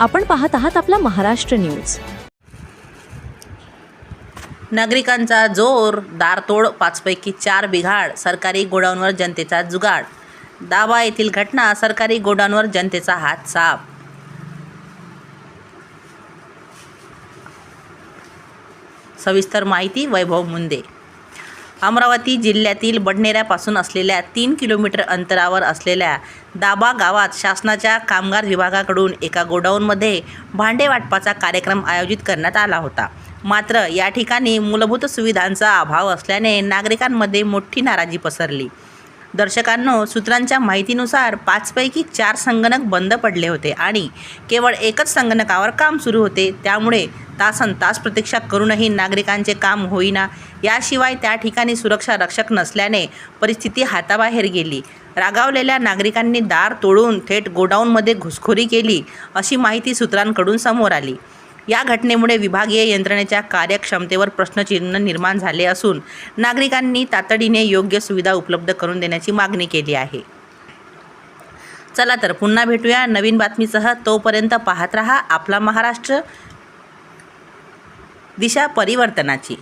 आपण पाहत आहात आपला महाराष्ट्र न्यूज. नागरिकांचा जोर दारतोड पाचपैकी चार बिघाड सरकारी गोडाऊनवर जनतेचा जुगाड. दावा येथील घटना सरकारी गोडाऊनवर जनतेचा हात साफ. सविस्तर माहिती वैभव मुंदे अमरावती जिल्ह्यातील बडनेऱ्यापासून असलेल्या तीन किलोमीटर अंतरावर असलेल्या दाबा गावात शासनाच्या कामगार विभागाकडून एका गोडाऊनमध्ये भांडे वाटपाचा कार्यक्रम आयोजित करण्यात आला होता. मात्र या ठिकाणी मूलभूत सुविधांचा अभाव असल्याने नागरिकांमध्ये मोठी नाराजी पसरली. दर्शकांनो सूत्रांच्या माहितीनुसार पाचपैकी चार संगणक बंद पडले होते आणि केवळ एकच संगणकावर काम सुरू होते. त्यामुळे तासन तास प्रतीक्षा करूनही नागरिकांचे काम होईना. याशिवाय त्या ठिकाणी सुरक्षा रक्षक नसल्याने परिस्थिती हाताबाहेर गेली. रागावलेल्या नागरिकांनी दार तोडून थेट गोडाऊनमध्ये घुसखोरी केली अशी माहिती सूत्रांकडून समोर आली. या घटनेमुळे विभागीय यंत्रणेच्या कार्यक्षमतेवर प्रश्नचिन्ह निर्माण झाले असून नागरिकांनी तातडीने योग्य सुविधा उपलब्ध करून देण्याची मागणी केली आहे. चला तर पुन्हा भेटूया नवीन बातमीसह. तोपर्यंत पाहत रहा आपला महाराष्ट्र. दिशा परिवर्तनाची.